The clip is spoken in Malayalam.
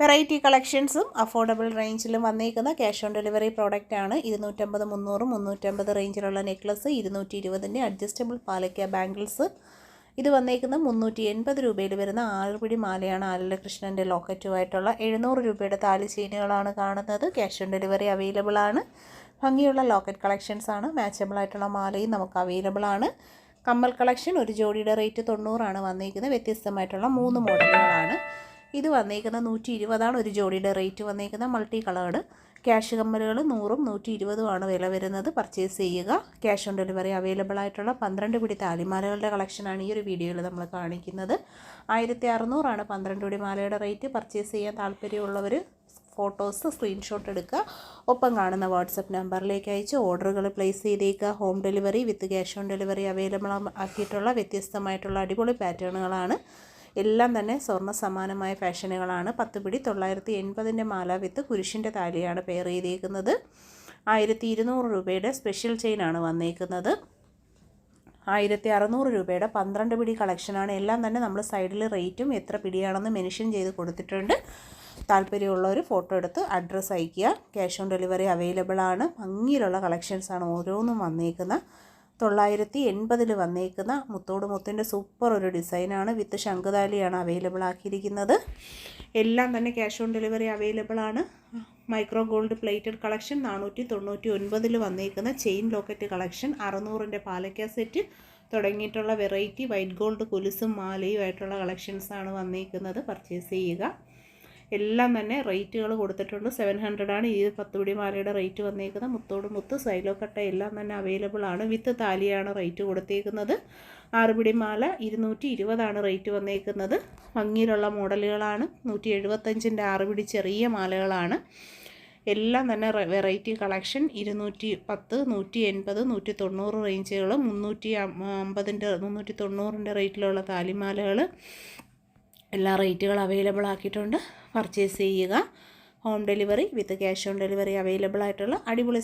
വെറൈറ്റി കളക്ഷൻസും അഫോർഡബിൾ റേഞ്ചിലും വന്നേക്കുന്ന ക്യാഷ് ഓൺ ഡെലിവറി പ്രോഡക്റ്റാണ്. ഇരുന്നൂറ്റമ്പത് മുന്നൂറ് മുന്നൂറ്റമ്പത് റേഞ്ചിലുള്ള നെക്ലസ് ഇരുന്നൂറ്റി ഇരുപതിന്റെ അഡ്ജസ്റ്റബിൾ പാലക്ക ബാംഗിൾസ്. ഇത് വന്നേക്കുന്ന മുന്നൂറ്റി എൺപത് രൂപയിൽ വരുന്ന ആറുപിടി മാലയാണ് ആലലകൃഷ്ണന്റെ ലോക്കറ്റുമായിട്ടുള്ള എഴുന്നൂറ് രൂപയുടെ താലി ചെയിനുകളാണ് കാണുന്നത്. ക്യാഷ് ഓൺ ഡെലിവറി അവൈലബിൾ ആണ് ഭംഗിയുള്ള ലോക്കറ്റ് കളക്ഷൻസ് ആണ് മാച്ചബിൾ ആയിട്ടുള്ള മാലയും നമുക്ക് അവൈലബിൾ ആണ് കമ്മൽ കളക്ഷൻ ഒരു ജോഡിയുടെ റേറ്റ് തൊണ്ണൂറാണ് വന്നേക്കുന്നത്. വ്യത്യസ്തമായിട്ടുള്ള മൂന്ന് മോഡലുകളാണ്. ഇത് വന്നേക്കുന്ന നൂറ്റി ഇരുപതാണ് ഒരു ജോഡിയുടെ റേറ്റ് വന്നേക്കുന്ന മൾട്ടി കളേർഡ്. ക്യാഷ് കമ്മലുകൾ നൂറും നൂറ്റി ഇരുപതുമാണ് വില വരുന്നത്. പർച്ചേസ് ചെയ്യുക. ക്യാഷ് ഓൺ ഡെലിവറി അവൈലബിൾ ആയിട്ടുള്ള പന്ത്രണ്ട് പിടി താലിമാലകളുടെ കളക്ഷനാണ് ഈ ഒരു വീഡിയോയിൽ നമ്മൾ കാണിക്കുന്നത്. ആയിരത്തി അറുന്നൂറാണ് പന്ത്രണ്ട് പിടി മാലയുടെ റേറ്റ്. പർച്ചേസ് ചെയ്യാൻ താല്പര്യമുള്ളവർ ഫോട്ടോസ് സ്ക്രീൻഷോട്ട് എടുക്കുക. ഒപ്പം കാണുന്ന വാട്സപ്പ് നമ്പറിലേക്ക് അയച്ച് ഓർഡറുകൾ പ്ലേസ് ചെയ്തേക്കുക. Home delivery with cash on delivery available ആക്കിയിട്ടുള്ള വ്യത്യസ്തമായിട്ടുള്ള അടിപൊളി പാറ്റേണുകളാണ്. എല്ലാം തന്നെ സ്വർണ സമാനമായ ഫാഷനുകളാണ്. പത്ത് പിടി തൊള്ളായിരത്തി എൺപതിന്റെ മാലാവിത്ത് കുരിശിന്റെ താലിയാണ് പെയർ ചെയ്തേക്കുന്നത്. ആയിരത്തി ഇരുന്നൂറ് രൂപയുടെ സ്പെഷ്യൽ ചെയിനാണ് വന്നേക്കുന്നത്. ആയിരത്തി അറുന്നൂറ് രൂപയുടെ പന്ത്രണ്ട് പിടി കളക്ഷനാണ് എല്ലാം തന്നെ നമ്മൾ സൈഡിൽ റേറ്റും എത്ര പിടിയാണെന്ന് മെൻഷൻ ചെയ്ത് കൊടുത്തിട്ടുണ്ട്. താല്പര്യമുള്ളവർ ഫോട്ടോ എടുത്ത് അഡ്രസ്സ് അയയ്ക്കുക. ക്യാഷ് ഓൺ ഡെലിവറി അവൈലബിൾ ആണ്. ഭംഗിയിലുള്ള കളക്ഷൻസാണ് ഓരോന്നും വന്നേക്കുന്നത്. തൊള്ളായിരത്തി എൺപതിൽ വന്നേക്കുന്ന മുത്തോട് മുത്തിന്റെ സൂപ്പർ ഒരു ഡിസൈനാണ് വിത്ത് ശംഖുതാലിയാണ് അവൈലബിൾ ആക്കിയിരിക്കുന്നത്. എല്ലാം തന്നെ ക്യാഷ് ഓൺ ഡെലിവറി അവൈലബിൾ ആണ്. മൈക്രോ ഗോൾഡ് പ്ലേറ്റഡ് കളക്ഷൻ നാനൂറ്റി തൊണ്ണൂറ്റി ഒൻപതിൽ വന്നേക്കുന്ന ചെയിൻ ലോക്കറ്റ് കളക്ഷൻ അറുന്നൂറിന്റെ പാലക്ക സെറ്റ് തുടങ്ങിയിട്ടുള്ള വെറൈറ്റി വൈറ്റ് ഗോൾഡ് കുലുസും മാലയും ആയിട്ടുള്ള കളക്ഷൻസാണ് വന്നേക്കുന്നത്. പർച്ചേസ് ചെയ്യുക. എല്ലാം തന്നെ റേറ്റുകൾ കൊടുത്തിട്ടുണ്ട്. സെവൻ ഹൺഡ്രഡ് ആണ്. ഈ പത്ത് പിടി മാലയുടെ റേറ്റ് വന്നേക്കുന്നത്. മുത്തോട് മുത്ത് സൈലോ കട്ട എല്ലാം തന്നെ അവൈലബിൾ ആണ്. വിത്ത് താലിയാണ് റേറ്റ് കൊടുത്തേക്കുന്നത്. ആറുപിടി മാല ഇരുന്നൂറ്റി ഇരുപതാണ് റേറ്റ് വന്നേക്കുന്നത്. ഭംഗിയിലുള്ള മോഡലുകളാണ്. നൂറ്റി എഴുപത്തഞ്ചിന്റെ ആറുപിടി ചെറിയ മാലകളാണ്. എല്ലാം തന്നെ വെറൈറ്റി കളക്ഷൻ. ഇരുന്നൂറ്റി പത്ത് നൂറ്റി എൺപത് നൂറ്റി തൊണ്ണൂറ് റേഞ്ചുകൾ മുന്നൂറ്റി അമ്പതിന്റെ മുന്നൂറ്റി തൊണ്ണൂറിന്റെ റേറ്റിലുള്ള താലിമാലകൾ എല്ലാ റേറ്റുകൾ അവൈലബിൾ ആക്കിയിട്ടുണ്ട്. പർച്ചേസ് ചെയ്യുക. Home delivery with cash on delivery available ആയിട്ടുള്ള അടിപൊളി